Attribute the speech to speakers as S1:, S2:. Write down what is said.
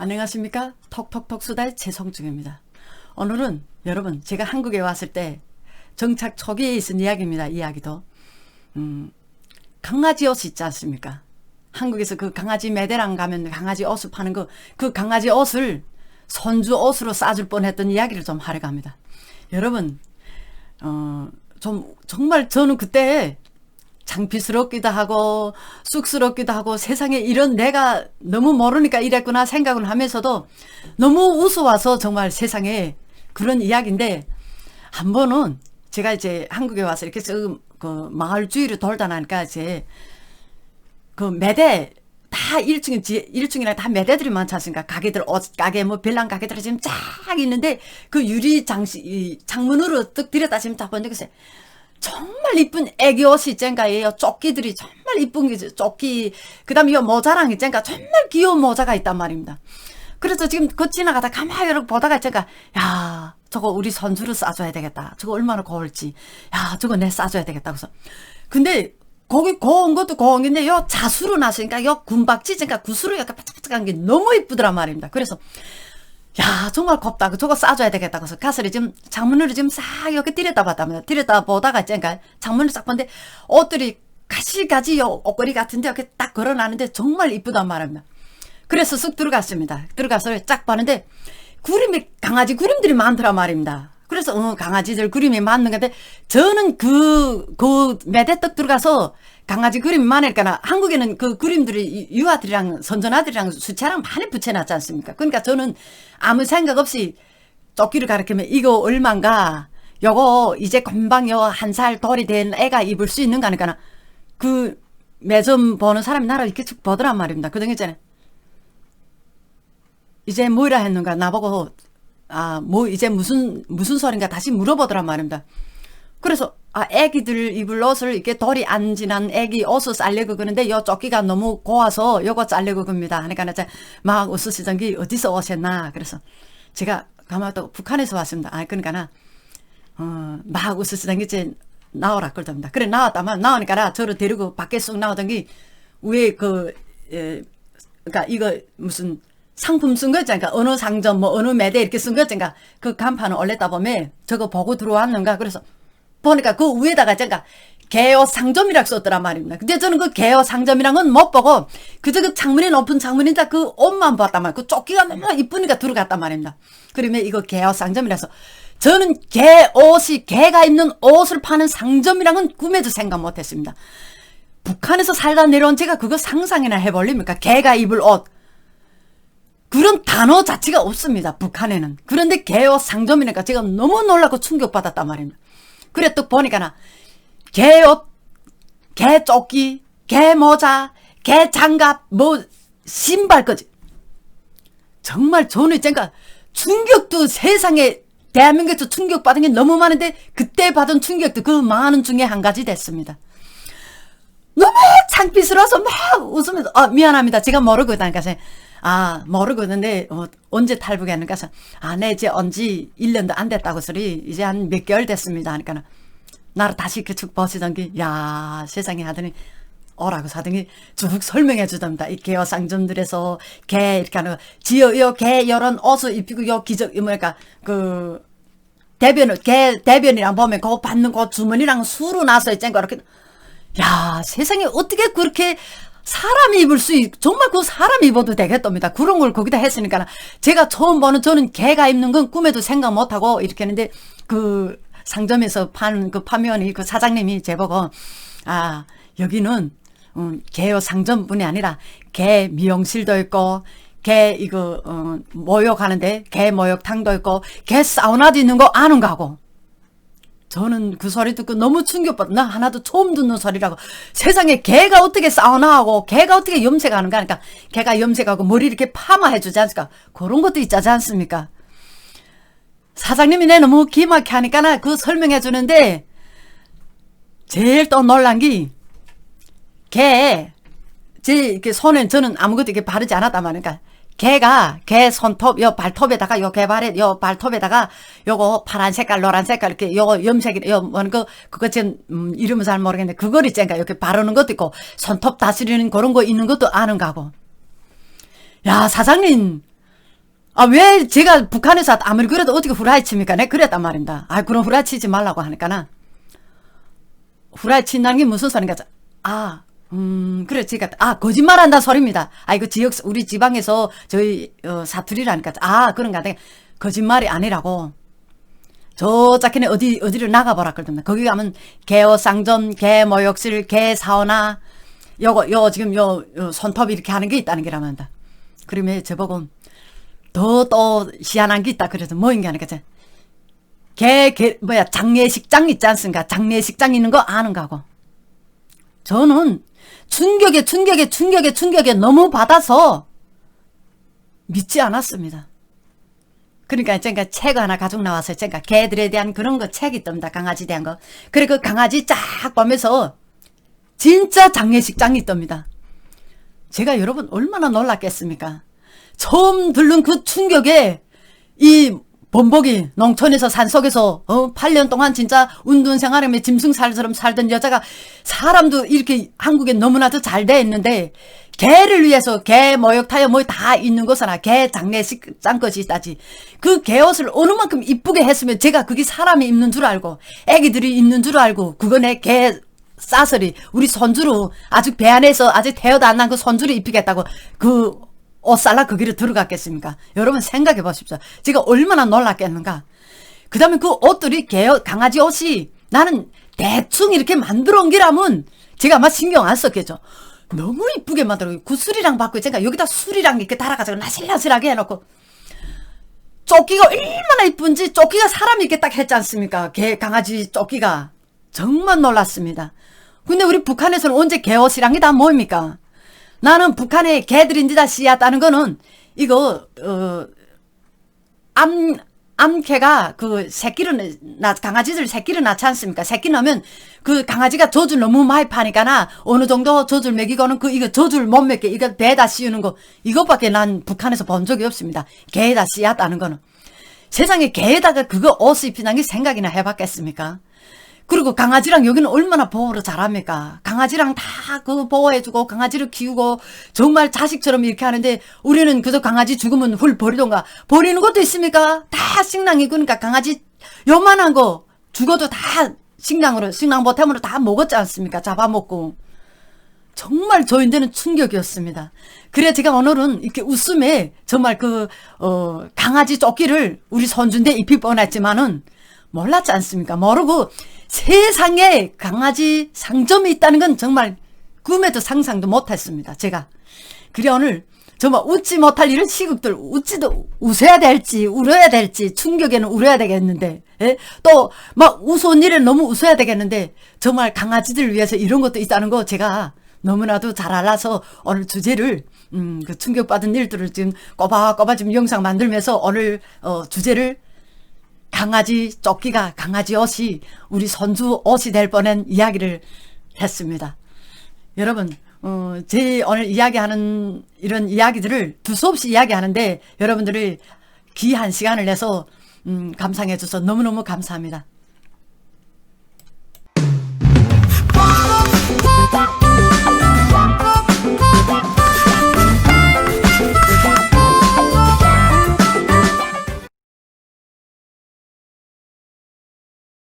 S1: 안녕하십니까? 톡톡톡 수다의 최성중입니다. 오늘은 여러분 제가 한국에 왔을 때 정착 초기에 있은 이야기입니다. 이야기도 음, 강아지 옷 있지 않습니까? 한국에서 그 강아지 매대랑 가면 강아지 옷을 파는 거그 강아지 옷을 손주 옷으로 싸줄 뻔했던 이야기를 좀 하려고 합니다. 여러분 어, 좀 정말 저는 그때 창피스럽기도 하고 쑥스럽기도 하고 세상에 이런 내가 너무 모르니까 이랬구나 생각을 하면서도 너무 우스워서 정말 세상에 그런 이야기인데 한 번은 제가 이제 한국에 와서 이렇게 쓱그 마을 주위를 돌다 나니까 이제 그 매대 다 1층, 1층이랑 다 매대들이 많지 않습니까? 가게들, 옷 가게, 뭐, 별난 가게들이 지금 쫙 있는데, 그 유리 장식, 이 창문으로 뜩 들였다 지금 딱 보는데, 글쎄, 정말 이쁜 애기 옷이 있잖가예요. 조끼들이 정말 이쁜 게 조끼. 그 다음에 이 모자랑 있잖가 정말 귀여운 모자가 있단 말입니다. 그래서 지금 그 지나가다 가만히 보다가 있잖가, 야, 저거 우리 손주를 싸줘야 되겠다. 저거 얼마나 고울지. 야, 저거 내 싸줘야 되겠다. 그래서. 근데 거기 고운 것도 고운 게인데 요 자수로 나서니까 요 군박지 그러니까 구수로 약간 바짝바짝한 게 너무 이쁘더란 말입니다. 그래서 야 정말 곱다. 저거 싸줘야 되겠다. 그래서 가스를 지금 창문으로 지금 싹 이렇게 들였다 봤답니다. 들였다 보다가 그러니까 창문을 싹 봤는데 옷들이 가시가지 요 옷걸이 같은데 이렇게 딱 걸어놨는데 정말 이쁘단 말입니다. 그래서 쑥 들어갔습니다. 들어가서 쫙 봤는데 구름이 강아지 구름들이 많더란 말입니다. 그래서 어, 강아지들 그림이 맞는 건데 저는 그, 그 매대떡 들어가서 강아지 그림이 많으니까 한국에는 그 그림들이 유아들이랑 선전아들이랑 수채랑 많이 붙여놨지 않습니까? 그러니까 저는 아무 생각 없이 조끼를 가르치면 이거 얼만가 요거 이제 금방 요 한 살 돌이 된 애가 입을 수 있는 거니까 그 매점 보는 사람이 나를 이렇게 쭉 보더란 말입니다. 그등에 있잖아요. 이제 뭐라 했는가 나보고 아, 뭐 이제 무슨 무슨 소린가 다시 물어보더란 말입니다. 그래서 아, 애기들 입을 옷을 이렇게 돌이 안 지난 애기 옷을 쌀려고 그러는데 요 조끼가 너무 고와서 요거 짤려고 겁니다. 하니까 막 웃으시던 게 어디서 오셨나 그래서 제가 가만 또 북한에서 왔습니다. 아, 그러니까 어, 막 웃으시던 게 이제 나오라 그러답니다. 그래 나왔다만 나오니까 저를 데리고 밖에 쑥 나오던 게 위에 그 예, 그러니까 이거 무슨 상품 쓴거 있잖아. 어느 상점, 뭐, 어느 매대 이렇게 쓴거 있잖아. 그 간판을 올렸다 보면 저거 보고 들어왔는가. 그래서 보니까 그 위에다가 제가 개요 상점이라고 썼더란 말입니다. 근데 저는 그 개요 상점이란 건 못 보고 그저 그 창문이 높은 창문이다 그 옷만 봤단 말이에요. 그 조끼가 너무 이쁘니까 들어갔단 말입니다. 그러면 이거 개요 상점이라서 저는 개 옷이 개가 입는 옷을 파는 상점이란 건 꿈에도 생각 못했습니다. 북한에서 살다 내려온 제가 그거 상상이나 해볼립니까? 개가 입을 옷. 그런 단어 자체가 없습니다. 북한에는. 그런데 개옷 상점이니까 제가 너무 놀라고 충격받았단 말입니다. 그래 또 보니까 개옷, 개조끼, 개모자, 개장갑, 뭐 신발까지. 정말 저는 제가 충격도 세상에 대한민국에서 충격받은 게 너무 많은데 그때 받은 충격도 그 많은 중에 한 가지 됐습니다. 너무 창피스러워서 막 웃으면서 아 미안합니다. 제가 모르고 있다니까 아, 모르거든요. 어, 언제 탈북했는가 해서, 아, 네, 이제 언지 1년도 안 됐다고 소리, 이제 한 몇 개월 됐습니다. 하니까, 나를 다시 그축 보시던 게, 야, 세상에 하더니, 오라고 사더니 쭉 설명해 주답니다. 이 개어 상점들에서 개, 이렇게 하는, 지어, 요, 개, 이런 옷을 입히고, 요, 기적, 뭐랄까, 그, 대변을, 개, 대변이랑 보면, 그거 받는 거 주머니랑 수로 나서 있잖아. 이렇게, 야, 세상에 어떻게 그렇게 사람이 입을 수 있, 정말 그 사람이 입어도 되겠답니다. 그런 걸 거기다 했으니까 제가 처음 보는 저는 개가 입는 건 꿈에도 생각 못하고 이렇게 했는데 그 상점에서 파는 그 파면이 그 사장님이 제보고 아 여기는 음, 개요 상점뿐이 아니라 개 미용실도 있고 개 이거 어, 모욕하는데 개 모욕탕도 있고 개 사우나도 있는 거 아는가 하고 저는 그 소리 듣고 너무 충격받, 나 하나도 처음 듣는 소리라고. 세상에 개가 어떻게 사우나 하고, 개가 어떻게 염색하는가 하니까, 개가 염색하고 머리 이렇게 파마해 주지 않습니까? 그런 것도 있지 않습니까? 사장님이 내 너무 기막히 하니까 나 그 설명해 주는데, 제일 또 놀란 게, 개, 제 이렇게 손에 저는 아무것도 이렇게 바르지 않았단 말이니까, 개가 개 손톱 요 발톱에다가 요 개발에 요 발톱에다가 요거 파란 색깔 노란 색깔 이렇게 요 염색이 요 뭐는 그 그거 지금 음, 이름은 잘 모르겠는데 그걸 있잖아 이렇게 바르는 것도 있고 손톱 다스리는 그런 거 있는 것도 아는 거고 야 사장님 아, 왜 제가 북한에서 아무리 그래도 어떻게 후라이 칩니까? 내 그랬단 말입니다. 아, 그럼 후라이 치지 말라고 하니까는. 후라이 친다는 게 무슨 소린가? 아, 음, 그래, 제가, 아, 거짓말 한다 소리입니다. 아, 이거 지역, 우리 지방에서 저희, 어, 사투리라니까. 아, 그런가. 내가 거짓말이 아니라고. 저 자켓에 어디, 어디를 나가보라 그러던데. 거기 가면 개어상점, 개 모욕실, 개사우나, 요거, 요, 지금 요, 요 손톱 이렇게 하는 게 있다는 게라면 한다. 그러면 저보고 더 또 희한한 게 있다. 그래서 뭐인 게 하니까 개, 개, 뭐야, 장례식장 있지 않습니까? 장례식장 있는 거 아는가 하고. 저는 충격에, 충격에, 충격에, 충격에 너무 받아서 믿지 않았습니다. 그러니까 제가 책 하나 가지고 나왔어요. 제가 개들에 대한 그런 거 책이 있답니다. 강아지 대한 거. 그래 그 강아지 쫙 보면서 진짜 장례식장이 있답니다. 제가 여러분 얼마나 놀랐겠습니까? 처음 들른 그 충격에 이 본복이 농촌에서 산속에서 어 8년 동안 진짜 운동 생활하며 짐승살처럼 살던 여자가 사람도 이렇게 한국에 너무나도 잘 돼 있는데 개를 위해서 개 모욕타여 뭐다 있는 곳이나 개 장례식장 것이 있다지. 그 개옷을 어느 만큼 이쁘게 했으면 제가 그게 사람이 입는 줄 알고 애기들이 입는 줄 알고 그거 내 개 싸서리. 우리 손주로 아직 배 안에서 아직 태어도 안 난 그 손주를 입히겠다고 그 옷살라 거기를 들어갔겠습니까? 여러분 생각해 보십시오. 제가 얼마나 놀랐겠는가. 그 다음에 그 옷들이 개 강아지 옷이 나는 대충 이렇게 만들어 온 게라면 제가 아마 신경 안 썼겠죠. 너무 이쁘게 만들어. 구슬이랑 받고 제가 여기다 술이랑 이렇게 달아가지고 나실나실하게 해놓고 조끼가 얼마나 이쁜지 조끼가 사람이 이렇게 딱 했지 않습니까? 개 강아지 조끼가 정말 놀랐습니다. 근데 우리 북한에서는 언제 개옷이란 게다 뭡니까? 나는 북한의 개들인지 다 씨앗다는 거는 이거 어 암 암개가 그 새끼를 낳 강아지들 새끼를 낳지 않습니까? 새끼 낳으면 그 강아지가 젖을 너무 많이 파니까나 어느 정도 젖을 먹이고는 그 이거 젖을 못 먹게 이거 배에다 씌우는 거 이것밖에 난 북한에서 본 적이 없습니다. 개에다 씨앗다는 거는 세상에 개에다가 그거 옷을 입히는 게 생각이나 해봤겠습니까? 그리고 강아지랑 여기는 얼마나 보호를 잘합니까? 강아지랑 다 그 보호해주고 강아지를 키우고 정말 자식처럼 이렇게 하는데 우리는 그저 강아지 죽으면 훌 버리던가 버리는 것도 있습니까? 다 식량이 그러니까 강아지 요만한 거 죽어도 다 식량으로 식량 보탬으로 다 먹었지 않습니까? 잡아먹고 정말 저인데는 충격이었습니다. 그래 제가 오늘은 이렇게 웃음에 정말 그 어, 강아지 조끼를 우리 손준대 입힐 뻔했지만은 몰랐지 않습니까? 모르고 세상에 강아지 상점이 있다는 건 정말 꿈에도 상상도 못했습니다. 제가. 그래 오늘 정말 웃지 못할 이런 시국들 웃지도 웃어야 될지 울어야 될지 충격에는 울어야 되겠는데 예? 또막 웃은 일은 너무 웃어야 되겠는데 정말 강아지들을 위해서 이런 것도 있다는 거 제가 너무나도 잘 알아서 오늘 주제를 음, 그 충격받은 일들을 지금 꼬박꼬박 지금 영상 만들면서 오늘 어, 주제를 강아지 조끼가 강아지 옷이 우리 손주 옷이 될 뻔한 이야기를 했습니다. 여러분, 어, 제 오늘 이야기하는 이런 이야기들을 두서없이 이야기하는데 여러분들이 귀한 시간을 내서 음, 감상해 주셔서 너무너무 감사합니다.